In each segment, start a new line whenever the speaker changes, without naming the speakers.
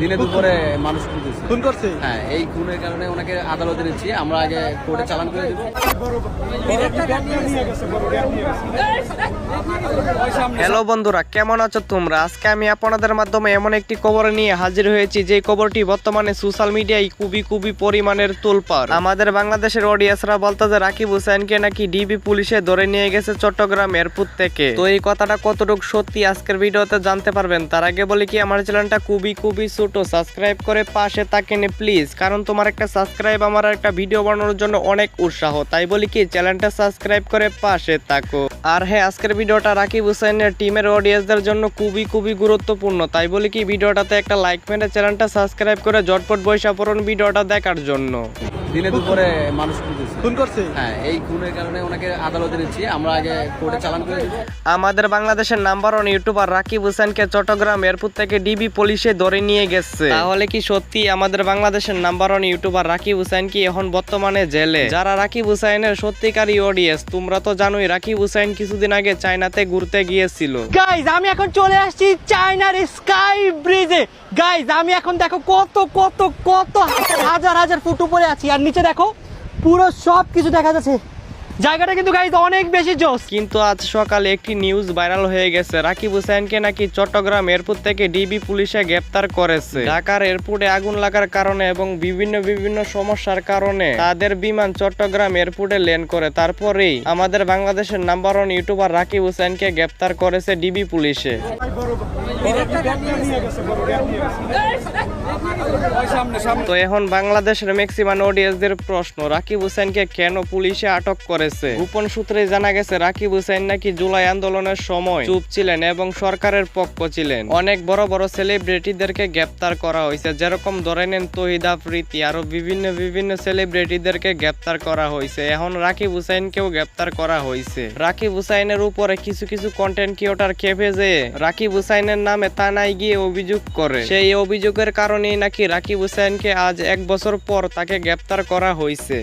দিনে দুপুরে মানুষ খুঁজেছে
খুন করছে?
হ্যাঁ এই খুনের কারণে ওনাকে আদালতে দিচ্ছি আমরা আগে কোর্টে চালান করে দিব।
হ্যালো বন্ধুরা কেমন আছো তোমরা? আজকে আমি আপনাদের মাধ্যমে এমন একটি খবর নিয়ে হাজির হয়েছি যে খবরটি বর্তমানে সোশ্যাল মিডিয়ায় খুবই খুবই পরিমাণের তোলপাড়। আমাদের বাংলাদেশের অডিয়েন্সরা বলতে যে রাকিব হুসাইনকে নাকি ডিবি পুলিশে ধরে নিয়ে গেছে চট্টগ্রাম এয়ারপোর্ট থেকে। তো এই কথাটা কতটুকু সত্যি আজকের ভিডিওতে জানতে পারবেন তার আগে বলি কি আমার চ্যানেলটা খুবই খুবই ছোট সাবস্ক্রাইব করে পাশে থাকেন প্লিজ কারণ তোমার একটা সাবস্ক্রাইব আমার একটা ভিডিও বানানোর জন্য অনেক উৎসাহ। তাই বলি কি চ্যানেলটা সাবস্ক্রাইব করে পাশে থাকো। আর হ্যাঁ আজকের ভিডিওটা রাকিব হুসাইনের টিমের অডিয়েন্সদের জন্য খুবই খুবই গুরুত্বপূর্ণ। তাই বলি কি ভিডিওটাতে একটা লাইক মেরে চ্যানেলটা সাবস্ক্রাইব করে জটপট বৈশা পড়ুন ভিডিওটা দেখার জন্য।
দিনে দুপুরে মানুষ
খুন করছে?
হ্যাঁ এই খুনের কারণে ওনাকে আদালতে দিচ্ছি আমরা আগে কোর্টে চালান করে দিব
আমাদের বাংলাদেশের নাম্বার ওয়ান ইউটিউবার রাকিব হোসেনকে চট্টগ্রাম এয়ারপোর্ট থেকে ডিবি পুলিশে ধরে নিয়ে গেছে। তাহলে কি সত্যি আমাদের বাংলাদেশের number one YouTuber Rakib Hussain কি এখন বর্তমানে জেলে? যারা রাকিব হুসাইনের সত্যিকারী অডিয়েন্স তোমরা তো জানোই রাকিব হুসাইন কিছুদিন আগে চায়নাতে ঘুরতে গিয়েছিল।
গাইজ আমি এখন চলে আসছি চায়নার স্কাই ব্রিজে। গাইজ আমি এখন দেখো কত কত কত হাজার হাজার ফুট উপরে আছি। আর নিচে দেখো পুরো সব কিছু দেখা যাচ্ছে। জায়গাটা কিন্তু গাইজ অনেক বেশি জোস।
কিন্তু আজ সকালে একটি নিউজ ভাইরাল হয়ে গেছে। রাকিব হুসাইনকে নাকি চট্টগ্রাম এয়ারপোর্ট থেকে ডিবি পুলিশে গ্রেপ্তার করেছে। ঢাকার এয়ারপোর্টে আগুন লাগার কারণে এবং বিভিন্ন বিভিন্ন সমস্যার কারণে তাদের বিমান চট্টগ্রাম এয়ারপোর্টে ল্যান্ড করে। তারপরেই আমাদের বাংলাদেশের নাম্বার ওয়ান ইউটিউবার রাকিব হুসাইনকে গ্রেপ্তার করেছে ডিবি পুলিশে। তো এখন বাংলাদেশের ম্যাক্সিমাম অডিয়েন্সদের প্রশ্ন, রাকিব হুসাইনকে কেন পুলিশে আটক করেছে গোপন সূত্রে জানা গেছে, রাকিব হুসাইন নাকি জুলাই আন্দোলনের সময় চুপ ছিলেন এবং সরকারের পক্ষ ছিলেন। অনেক বড় বড় সেলিব্রিটিদেরকে গ্রেপ্তার করা হয়েছে। যেরকম ধরে নেন তহিদ আফ্রিতি আরও বিভিন্ন বিভিন্ন সেলিব্রিটিদেরকে গ্রেপ্তার করা হয়েছে। এখন রাকিব হুসাইনকেও গ্রেপ্তার করা হয়েছে। রাকিব হুসাইনের উপরে কিছু কিছু কন্টেন্ট ক্রিয়েটর খেপে যে রাকিব হুসাইনের নামে থানায় গিয়ে অভিযোগ করে। সেই অভিযোগের কারণেই নাকি রাকিব হুসাইনকে আজ এক বছর পর তাকে গ্রেপ্তার করা হয়েছে।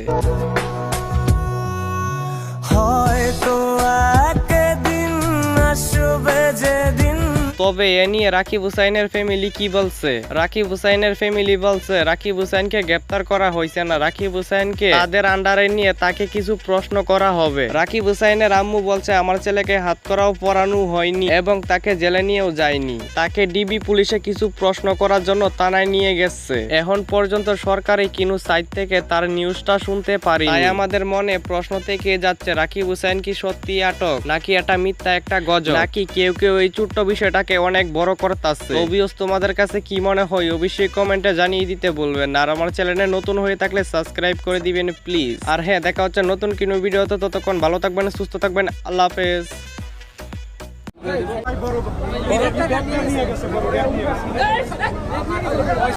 তবে এ নিয়ে রাকিব হুসাইনের ফ্যামিলি কি বলছে? রাকিব হুসাইনের ফ্যামিলি বলছে, রাকিব হুসাইনকে গ্রেপ্তার করা হয়েছে না। রাকিব হুসাইনকে তাদের আন্ডারে নিয়ে তাকে কিছু প্রশ্ন করা হবে। রাকিব হুসাইনের আম্মু বলছে, আমার ছেলেকে হাত করাও পরানো হয়নি এবং তাকে জেলে নিয়েও যায়নি। তাকে ডিবি পুলিশে কিছু প্রশ্ন করার জন্য থানায় নিয়ে গেছে। এখন পর্যন্ত সরকারি কিনু সাইট থেকে তার নিউজটা শুনতে পারি তাই আমাদের মনে প্রশ্ন থেকে যাচ্ছে, রাকিব হুসাইন কি সত্যি আটক? নাকি এটা মিথ্যা একটা গজব? নাকি কেউ কেউ এই ছোট্ট বিষয়টাকে অনেক বড় করতেছে। অভিয়াস তোমাদের কাছে কি মনে হয় অবশ্যই কমেন্টে জানিয়ে দিতে বলবেন। আর আমার চ্যানেলে নতুন হয়ে থাকলে সাবস্ক্রাইব করে দিবেন প্লিজ আর হ্যাঁ দেখা হচ্ছে নতুন কোনো ভিডিওতে ততক্ষণ ভালো থাকবেন সুস্থ থাকবেন। আল্লাহ হাফেজ।